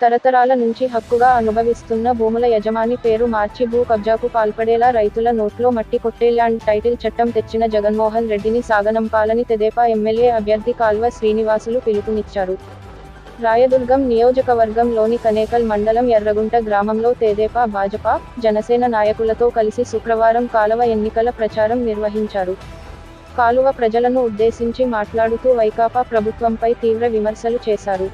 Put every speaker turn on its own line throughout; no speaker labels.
తరతరాల నుంచి హక్కుగా అనుభవిస్తున్న భూముల యజమాని పేరు మార్చి భూ కబ్జాకు పాల్పడేలా రైతుల నోట్లో మట్టి కొట్టే ల్యాండ్ టైటిల్ చట్టం తెచ్చిన జగన్మోహన్ రెడ్డిని సాగనంపాలని తెదేపా ఎమ్మెల్యే అభ్యర్థి కాల్వ శ్రీనివాసులు పిలుపునిచ్చారు. రాయదుర్గం నియోజకవర్గంలోని కనేకల్ మండలం ఎర్రగుంట గ్రామంలో తెదేపా భాజపా జనసేన నాయకులతో కలిసి శుక్రవారం కాలవ ఎన్నికల ప్రచారం నిర్వహించారు. కాలువ ప్రజలను ఉద్దేశించి మాట్లాడుతూ వైకాపా ప్రభుత్వంపై తీవ్ర విమర్శలు చేశారు.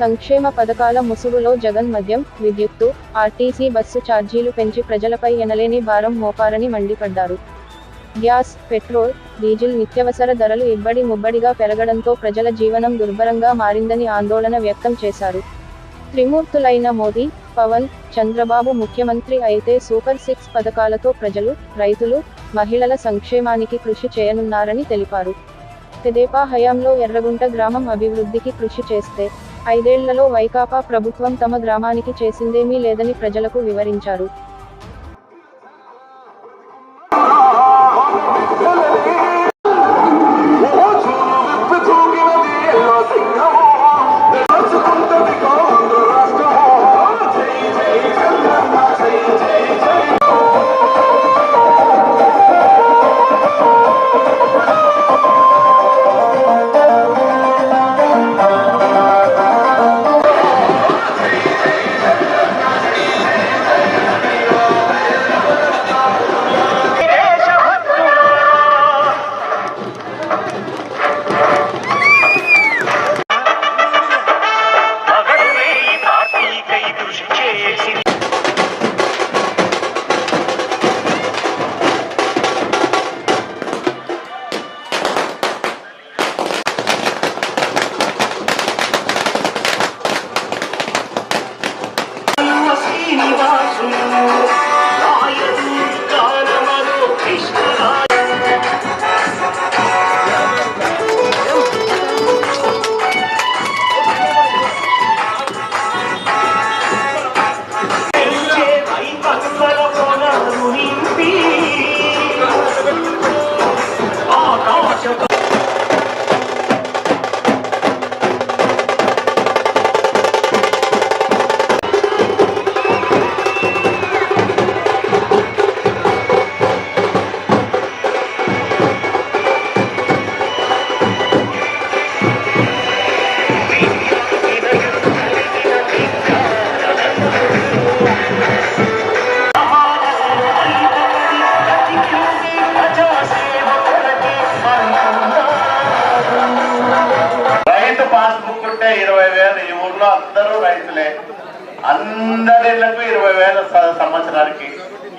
సంక్షేమ పథకాల ముసుగులో జగన్ మద్యం విద్యుత్తు ఆర్టీసీ బస్సు ఛార్జీలు పెంచి ప్రజలపై ఎనలేని భారం మోపారని మండిపడ్డారు. గ్యాస్ పెట్రోల్ డీజిల్ నిత్యవసర ధరలు ఇబ్బడి ముబ్బడిగా పెరగడంతో ప్రజల జీవనం దుర్భరంగా మారిందని ఆందోళన వ్యక్తం చేశారు. త్రిమూర్తులైన మోదీ పవన్ చంద్రబాబు ముఖ్యమంత్రి అయితే సూపర్ సిక్స్ పథకాలతో ప్రజలు రైతులు మహిళల సంక్షేమానికి కృషి చేయనున్నారని తెలిపారు. తెదేపా హయాంలో ఎర్రగుంట గ్రామం అభివృద్ధికి కృషి చేస్తే ఐదేళ్ళలో వైకాపా ప్రభుత్వం తమ గ్రామానికి చేసిందేమీ లేదని ప్రజలకు వివరించారు.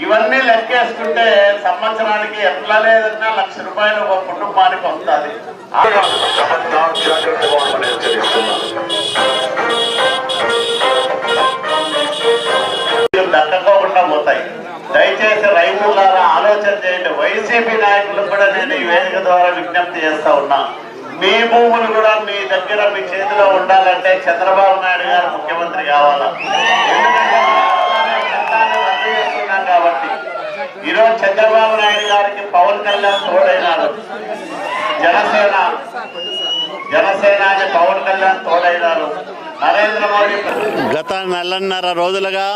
ఇవన్నీ లెక్కేసుకుంటే సంవత్సరానికి ఎట్లా లేదన్నా లక్ష రూపాయలు ఒక కుటుంబానికి వస్తుంది. దక్కకోకుండా పోతాయి. దయచేసి రైతులారా ఆలోచన చేయండి. వైసీపీ నాయకులకు కూడా నేను ఈ వేదిక ద్వారా విజ్ఞప్తి చేస్తా ఉన్నా. మీ భూములు కూడా మీ దగ్గర మీ చేతిలో ఉండాలంటే చంద్రబాబు నాయుడు గారు ముఖ్యమంత్రి కావాలా? ఎందుకంటే మనం చట్టాన్ని రద్దు చేస్తున్నాం కాబట్టి ఈరోజు చంద్రబాబు నాయుడు గారికి పవన్ కళ్యాణ్ తోడైనాడు. జనసేన. జనసేనాని పవన్ కళ్యాణ్ తోడైనారు నరేంద్ర మోడీ గత నెలన్నర రోజులుగా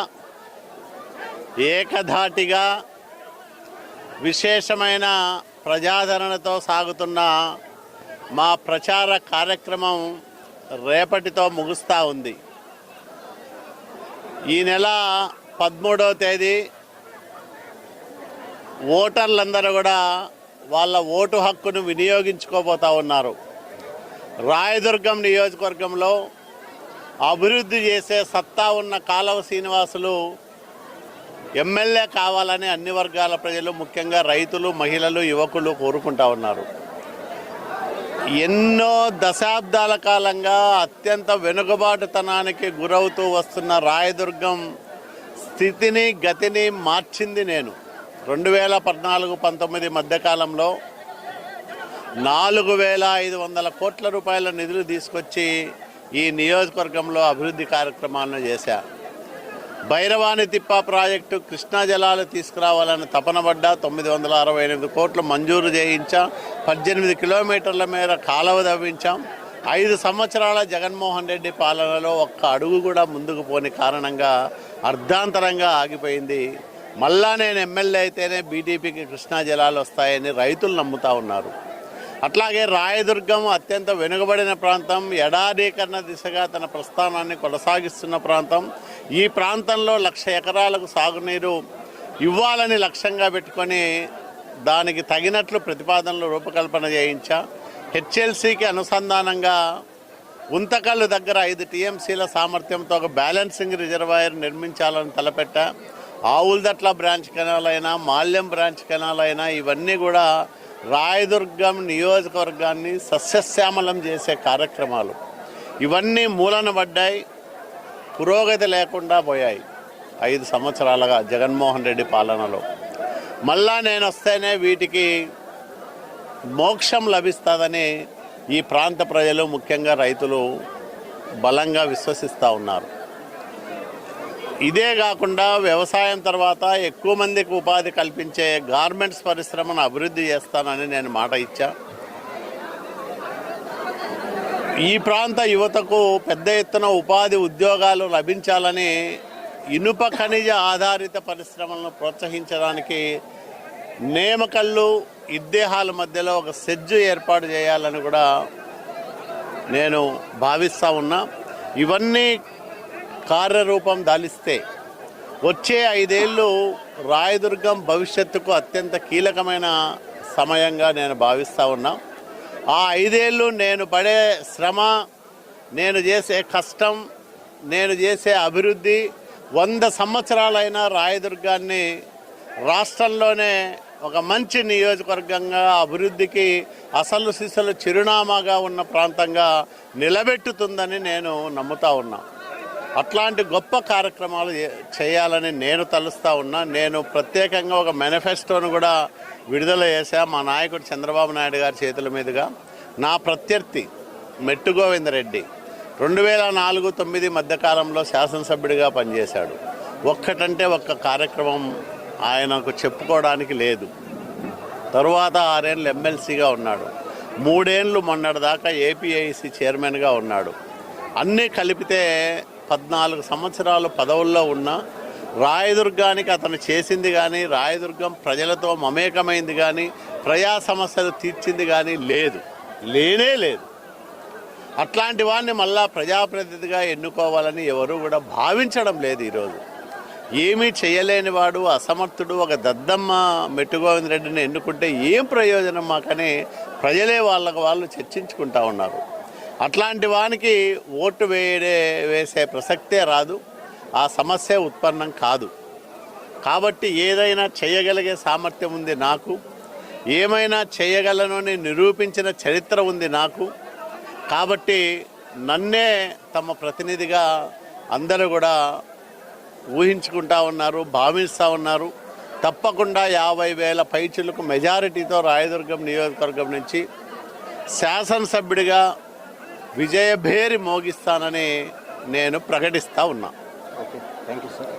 ఏకధాటిగా విశేషమైన ప్రజాదరణతో సాగుతున్న మా ప్రచార కార్యక్రమం రేపటితో ముగుస్తూ ఉంది. ఈ నెల పదమూడవ తేదీ ఓటర్లందరూ కూడా వాళ్ళ ఓటు హక్కును వినియోగించుకోబోతా ఉన్నారు. రాయదుర్గం నియోజకవర్గంలో అభివృద్ధి చేసే సత్తా ఉన్న కాలవ శ్రీనివాసులు ఎమ్మెల్యే కావాలని అన్ని వర్గాల ప్రజలు ముఖ్యంగా రైతులు మహిళలు యువకులు కోరుకుంటా ఉన్నారు. ఎన్నో దశాబ్దాల కాలంగా అత్యంత వెనుకబాటుతనానికి గురవుతూ వస్తున్న రాయదుర్గం స్థితిని గతిని మార్చింది నేను. రెండు వేల పద్నాలుగు పంతొమ్మిది మధ్యకాలంలో నాలుగు వేల ఐదు వందల కోట్ల రూపాయల నిధులు తీసుకొచ్చి ఈ నియోజకవర్గంలో అభివృద్ధి కార్యక్రమాలను చేశా. భైరవాణి తిప్ప ప్రాజెక్టు కృష్ణా జలాలు తీసుకురావాలని తపనబడ్డా తొమ్మిది వందల అరవై ఎనిమిది కోట్లు మంజూరు చేయించాం పద్దెనిమిది కిలోమీటర్ల మేర కాలువ తవ్వించాం ఐదు సంవత్సరాల జగన్మోహన్ రెడ్డి పాలనలో ఒక్క అడుగు కూడా ముందుకు పోని కారణంగా అర్ధాంతరంగా ఆగిపోయింది మళ్ళా నేను ఎమ్మెల్యే అయితేనే బీటీపీకి కృష్ణా జలాలు వస్తాయని రైతులు నమ్ముతా ఉన్నారు. అట్లాగే రాయదుర్గం అత్యంత వెనుకబడిన ప్రాంతం ఎడారీకరణ దిశగా తన ప్రస్థానాన్ని కొనసాగిస్తున్న ప్రాంతం. ఈ ప్రాంతంలో లక్ష ఎకరాలకు సాగునీరు ఇవ్వాలని లక్ష్యంగా పెట్టుకొని దానికి తగినట్లు ప్రతిపాదనలు రూపకల్పన చేయించా. హెచ్ఎల్సికి అనుసంధానంగా ఉంతకల్లు దగ్గర ఐదు టీఎంసీల సామర్థ్యంతో ఒక బ్యాలెన్సింగ్ రిజర్వాయర్ నిర్మించాలని తలపెట్టా. ఆవులదట్ల బ్రాంచ్ కెనాల్ అయినా మాల్యం బ్రాంచ్ కెనాల్ అయినా ఇవన్నీ కూడా రాయదుర్గం నియోజకవర్గాన్ని సస్యశ్యామలం చేసే కార్యక్రమాలు. ఇవన్నీ మూలన పడ్డాయి పురోగతి లేకుండా పోయాయి ఐదు సంవత్సరాలుగా జగన్మోహన్ రెడ్డి పాలనలో. మళ్ళా నేను వస్తేనే వీటికి మోక్షం లభిస్తుందని ఈ ప్రాంత ప్రజలు ముఖ్యంగా రైతులు బలంగా విశ్వసిస్తూ ఉన్నారు. ఇదే కాకుండా వ్యవసాయం తర్వాత ఎక్కువ మందికి ఉపాధి కల్పించే గార్మెంట్స్ పరిశ్రమను అభివృద్ధి చేస్తానని నేను మాట ఇచ్చా. ఈ ప్రాంత యువతకు పెద్ద ఎత్తున ఉపాధి ఉద్యోగాలు లభించాలని ఇనుప ఖనిజ ఆధారిత పరిశ్రమలను ప్రోత్సహించడానికి నేమకల్లు ఇద్దేహాల మధ్యలో ఒక సెజ్జు ఏర్పాటు చేయాలని కూడా నేను భావిస్తూ ఉన్నా. ఇవన్నీ కార్యరూపం దాలిస్తే వచ్చే ఐదేళ్ళు రాయదుర్గం భవిష్యత్తుకు అత్యంత కీలకమైన సమయంగా నేను భావిస్తూ ఉన్నా. ఆ ఐదేళ్ళు నేను పడే శ్రమ నేను చేసే కష్టం నేను చేసే అభివృద్ధి వంద సంవత్సరాలైన రాయదుర్గాన్ని రాష్ట్రంలోనే ఒక మంచి నియోజకవర్గంగా అభివృద్ధికి అసలు సిసలు చిరునామాగా ఉన్న ప్రాంతంగా నిలబెట్టుతుందని నేను నమ్ముతా ఉన్నాను అట్లాంటి గొప్ప కార్యక్రమాలు చేయాలని నేను తలుస్తా ఉన్నా. నేను ప్రత్యేకంగా ఒక మేనిఫెస్టోను కూడా విడుదల చేశా మా నాయకుడు చంద్రబాబు నాయుడు గారి చేతుల మీదుగా. నా ప్రత్యర్థి మెట్టు గోవిందరెడ్డి రెండు వేల నాలుగు తొమ్మిది మధ్యకాలంలో శాసనసభ్యుడిగా పనిచేశాడు. ఒక్కటంటే ఒక్క కార్యక్రమం ఆయనకు చెప్పుకోవడానికి లేదు. తరువాత ఆరేళ్ళు ఎమ్మెల్సీగా ఉన్నాడు. మూడేళ్ళు మొన్నటిదాకా ఏపీఐసి చైర్మన్గా ఉన్నాడు. అన్నీ కలిపితే పద్నాలుగు సంవత్సరాలు పదవుల్లో ఉన్న రాయదుర్గానికి అతను చేసింది కానీ రాయదుర్గం ప్రజలతో మమేకమైంది కానీ ప్రజా సమస్యలు తీర్చింది కానీ లేదు. లేనే లేదు. అట్లాంటి వాడిని మళ్ళా ప్రజాప్రతినిధిగా ఎన్నుకోవాలని ఎవరు కూడా భావించడం లేదు ఈరోజు. ఏమీ చేయలేని వాడు అసమర్థుడు ఒక దద్దమ్మ మెట్టుగోవిందరెడ్డిని ఎన్నుకుంటే ఏం ప్రయోజనం మాకని ప్రజలే వాళ్ళకు వాళ్ళు చర్చించుకుంటా ఉన్నారు. అట్లాంటి వానికి ఓటు వేయడే వేసే ప్రసక్తే రాదు. ఆ సమస్య ఉత్పన్నం కాదు. కాబట్టి ఏదైనా చేయగలిగే సామర్థ్యం ఉంది నాకు. ఏమైనా చేయగలను నిరూపించిన చరిత్ర ఉంది నాకు. కాబట్టి నన్నే తమ ప్రతినిధిగా అందరూ కూడా ఊహించుకుంటా ఉన్నారు భావిస్తూ ఉన్నారు. తప్పకుండా యాభై వేల పైచులకు మెజారిటీతో రాయదుర్గం నియోజకవర్గం నుంచి శాసనసభ్యుడిగా విజయభేరి మోగిస్తానని నేను ప్రకటిస్తూ ఉన్నా.
Okay thank you sir